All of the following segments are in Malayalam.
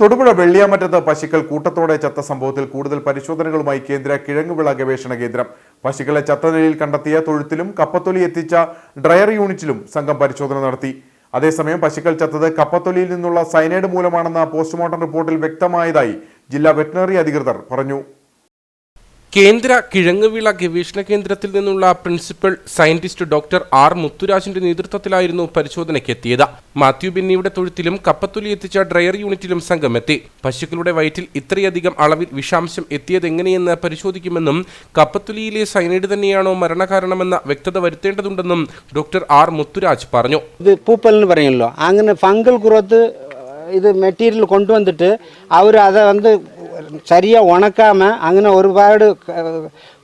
തൊടുപുഴ വെള്ളിയാമറ്റത്ത് പശുക്കൾ കൂട്ടത്തോടെ ചത്ത സംഭവത്തിൽ കൂടുതൽ പരിശോധനകളുമായി കേന്ദ്ര കിഴങ്ങുവിള ഗവേഷണ കേന്ദ്രം. പശുക്കളെ ചത്ത നിലയിൽ കണ്ടെത്തിയ തൊഴുത്തിലും കപ്പത്തൊലി എത്തിച്ച ഡ്രയർ യൂണിറ്റിലും സംഘം പരിശോധന നടത്തി. അതേസമയം പശുക്കൾ ചത്തത് കപ്പത്തൊലിയിൽ നിന്നുള്ള സൈനൈഡ് മൂലമാണെന്ന പോസ്റ്റ്മോർട്ടം റിപ്പോർട്ടിൽ വ്യക്തമായതായി ജില്ലാ വെറ്റിനറി അധികൃതർ പറഞ്ഞു. കേന്ദ്ര കിഴങ്ങുവിള ഗവേഷണ കേന്ദ്രത്തിൽ നിന്നുള്ള പ്രിൻസിപ്പൽ സയന്റിസ്റ്റ് ഡോക്ടർ ആർ മുത്തുരാജിന്റെ നേതൃത്വത്തിലായിരുന്നു പരിശോധനയ്ക്ക് എത്തിയത് മാത്യു ബിന്നിയുടെ തൊഴുത്തിലും കപ്പത്തൊലി എത്തിച്ച ഡ്രയർ യൂണിറ്റിലും സംഘം എത്തി പശുക്കളുടെ വയറ്റിൽ ഇത്രയധികം അളവിൽ വിഷാംശം എത്തിയതെങ്ങനെയെന്ന് പരിശോധിക്കുമെന്നും കപ്പത്തൊലിയിലെ സൈനൈഡ് തന്നെയാണോ മരണകാരണമെന്ന വ്യക്തത വരുത്തേണ്ടതുണ്ടെന്നും ഡോക്ടർ ആർ മുത്തുരാജ് പറഞ്ഞു. ഇത് അങ്ങനെ ഫംഗൽ ഗ്രോത്ത് ഇത് മെറ്റീരിയൽ കൊണ്ടുവന്നിട്ട് അവർ അത് വന്ന് சரியாக உணக்காமல் அங்கே ஒரு பாடு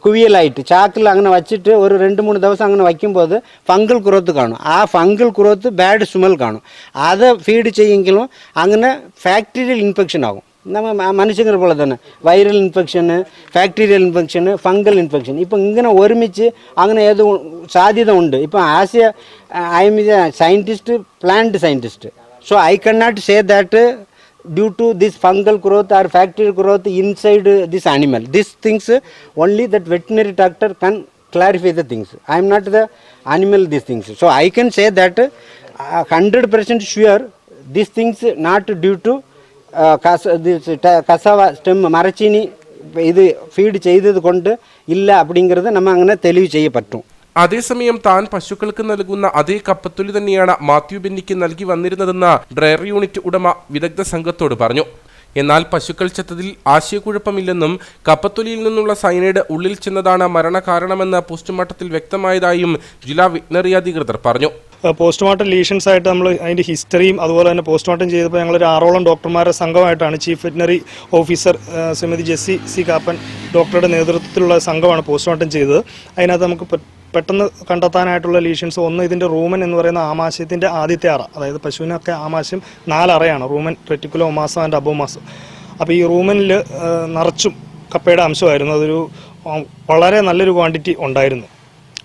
குவியல் ஆகிட்டு சாக்கில் அங்கே வச்சுட்டு ஒரு ரெண்டு மூணு தவசம் அங்கே வைக்கும்போது ஃபங்கல் குரோத்து காணும். ஆ ஃபங்கல் குரோத்து பேடு ஸ்மெல் காணும். அதை ஃபீடு செய்யங்களும் அங்கே ஃபேக்டீரியல் இன்ஃபெக்ஷன் ஆகும். நம்ம மனுஷங்கிற போல தானே. Viral infection bacterial infection fungal infection இப்போ இங்கே ஒருமிச்சு அங்கே ஏதோ சாதியதை உண்டு. இப்போ Asia I am scientist plant scientist so I can not say that due to this fungal growth or factory growth inside this animal. These things only that veterinary doctor can clarify the things. I am not the animal these things. So I can say that uh, 100% sure these things not due to uh, cassava stem மரச்சினி இது ஃபீடு செய்தது கொண்டு இல்லை அப்படிங்கிறத நம்ம அங்கே தெளிவு செய்யப்பட்டோம் അതേസമയം താൻ പശുക്കൾക്ക് നൽകുന്ന അതേ കപ്പത്തൊലി തന്നെയാണ് മാത്യു ബെന്നിക്ക് നൽകി വന്നിരുന്നതെന്ന് ഡ്രയർ യൂണിറ്റ് ഉടമ വിദഗ്ധ സംഘത്തോട് പറഞ്ഞു. എന്നാൽ പശുക്കൾ ചത്തതിൽ ആശയക്കുഴപ്പമില്ലെന്നും കപ്പത്തൊലിയിൽ നിന്നുള്ള സൈനൈഡ് ഉള്ളിൽ ചെന്നതാണ് മരണകാരണമെന്ന് പോസ്റ്റ്മോർട്ടത്തിൽ വ്യക്തമായതായും ജില്ലാ വെറ്റിനറി അധികൃതർ പറഞ്ഞു. പോസ്റ്റ്മോർട്ടം ലീഷൻസ് ആയിട്ട് നമ്മൾ അതിന്റെ ഹിസ്റ്ററിയും അതുപോലെ തന്നെ പോസ്റ്റ്മോർട്ടം ചെയ്തപ്പോൾ ഞങ്ങൾ ഒരു ആറോളം ഡോക്ടർമാരുടെ സംഘമായിട്ടാണ് chief veterinary officer Shrimati Jessy C Kappan ഡോക്ടറുടെ നേതൃത്വത്തിലുള്ള സംഘമാണ് പോസ്റ്റ്മോർട്ടം ചെയ്തത്. അതിനകത്ത് നമുക്ക് പെട്ടെന്ന് കണ്ടെത്താനായിട്ടുള്ള ലീഷൻസ് ഒന്ന് ഇതിന്റെ റൂമൻ എന്ന് പറയുന്ന ആമാശയത്തിന്റെ ആദ്യത്തെ അറ അതായത് പശുവിനൊക്കെ ആമാശയം നാലറയാണ് rumen reticulo omasum and abomasum അപ്പോൾ ഈ റൂമനിൽ നിറച്ചും കപ്പയുടെ അംശമായിരുന്നു. അതൊരു വളരെ നല്ലൊരു ക്വാണ്ടിറ്റി ഉണ്ടായിരുന്നു.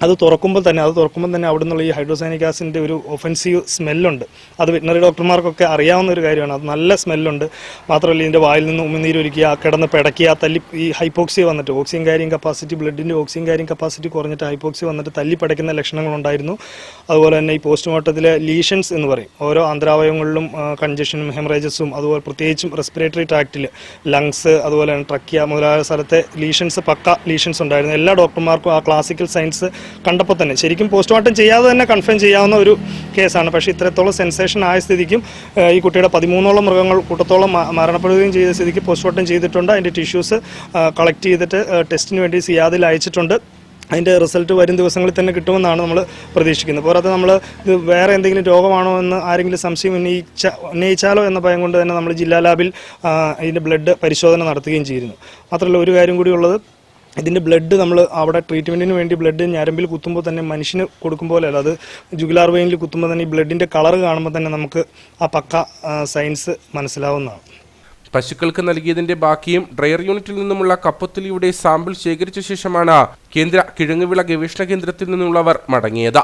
അത് തുറക്കുമ്പോൾ തന്നെ അത് തുറക്കുമ്പോൾ തന്നെ അവിടെ നിന്നുള്ള ഈ ഹൈഡ്രോസൈനിക് ആസിഡിന്റെ ഒരു ഒഫൻസീവ് സ്മെല്ലുണ്ട് അത് വെറ്റിനറി ഡോക്ടർമാർക്കൊക്കെ അറിയാവുന്ന ഒരു കാര്യമാണ്. അത് നല്ല സ്മെല്ലുണ്ട് മാത്രമല്ല ഇതിന്റെ വായിൽ നിന്ന് ഉമിനീരൊരുക്കുക കിടന്ന് പിടയ്ക്കുക തല്ലി ഈ ഹൈപ്പോക്സി വന്നിട്ട് ഓക്സിജൻ കാര്യം കപ്പാസിറ്റി ബ്ലഡിന്റെ ഓക്സിജൻ കാര്യം കപ്പാസിറ്റി കുറഞ്ഞിട്ട് ഹൈപ്പോക്സി വന്നിട്ട് തല്ലി പടയ്ക്കുന്ന ലക്ഷണങ്ങളുണ്ടായിരുന്നു അതുപോലെ തന്നെ ഈ പോസ്റ്റ്മോർട്ടത്തിലെ ലീഷൻസ് എന്ന് പറയും. ഓരോ ആന്തരാവയവങ്ങളിലും കൺജഷനും ഹെമറേജസും അതുപോലെ പ്രത്യേകിച്ചും റെസ്പിറേറ്ററി ട്രാക്റ്റിൽ ലങ്സ് അതുപോലെ തന്നെ ട്രക്കിയ മുതലായ സ്ഥലത്തെ ലീഷൻസ് പക്ക ലീഷൻസ് ഉണ്ടായിരുന്നു. എല്ലാ ഡോക്ടർമാർക്കും ആ ക്ലാസിക്കൽ സയൻസ് കണ്ടപ്പോൾ തന്നെ. ശരിക്കും പോസ്റ്റ്മോർട്ടം ചെയ്യാതെ തന്നെ കൺഫേം ചെയ്യാവുന്ന ഒരു കേസാണ്. പക്ഷേ ഇത്രത്തോളം സെൻസേഷൻ ആയ സ്ഥിതിക്കും ഈ കുട്ടിയുടെ പതിമൂന്നോളം മൃഗങ്ങൾ കൂട്ടത്തോളം മരണപ്പെടുകയും ചെയ്ത സ്ഥിതിക്ക് പോസ്റ്റ്മോർട്ടം ചെയ്തിട്ടുണ്ട്. അതിന്റെ ടിഷ്യൂസ് കളക്ട് ചെയ്തിട്ട് ടെസ്റ്റിന് വേണ്ടി സിയാദിൽ അയച്ചിട്ടുണ്ട്. അതിന്റെ റിസൾട്ട് വരും ദിവസങ്ങളിൽ തന്നെ കിട്ടുമെന്നാണ് നമ്മൾ പ്രതീക്ഷിക്കുന്നത്. പോരാതെ നമ്മൾ ഇത് വേറെ എന്തെങ്കിലും രോഗമാണോ എന്ന് ആരെങ്കിലും സംശയം ഉന്നയിച്ച ഉന്നയിച്ചാലോ എന്ന ഭയം കൊണ്ട് തന്നെ നമ്മൾ ജില്ലാ ലാബിൽ അതിന്റെ ബ്ലഡ് പരിശോധന നടത്തുകയും ചെയ്തിരുന്നു മാത്രമല്ല ഒരു കാര്യം കൂടി ഉള്ളത് ഇതിന്റെ ബ്ലഡ് നമ്മൾ അവിടെ ട്രീറ്റ്മെന്റിന് വേണ്ടി ബ്ലഡ് ഞരമ്പിൽ കുത്തുമ്പോൾ തന്നെ മനുഷ്യന് കൊടുക്കും പോലെയല്ല അത് ജുഗുലാർ വെയിനിൽ കുത്തുമ്പോൾ തന്നെ ഈ ബ്ലഡിന്റെ കളർ കാണുമ്പോൾ തന്നെ നമുക്ക് ആ പക്ക സയൻസ് മനസ്സിലാവുന്നതാണ്. പശുക്കൾക്ക് നൽകിയതിന്റെ ബാക്കിയും ഡ്രയർ യൂണിറ്റിൽ നിന്നുമുള്ള കപ്പത്തൊലിയുടെ സാമ്പിൾ ശേഖരിച്ച ശേഷമാണ് കേന്ദ്ര കിഴങ്ങുവിള ഗവേഷണ കേന്ദ്രത്തിൽ നിന്നുള്ളവർ മടങ്ങിയത്.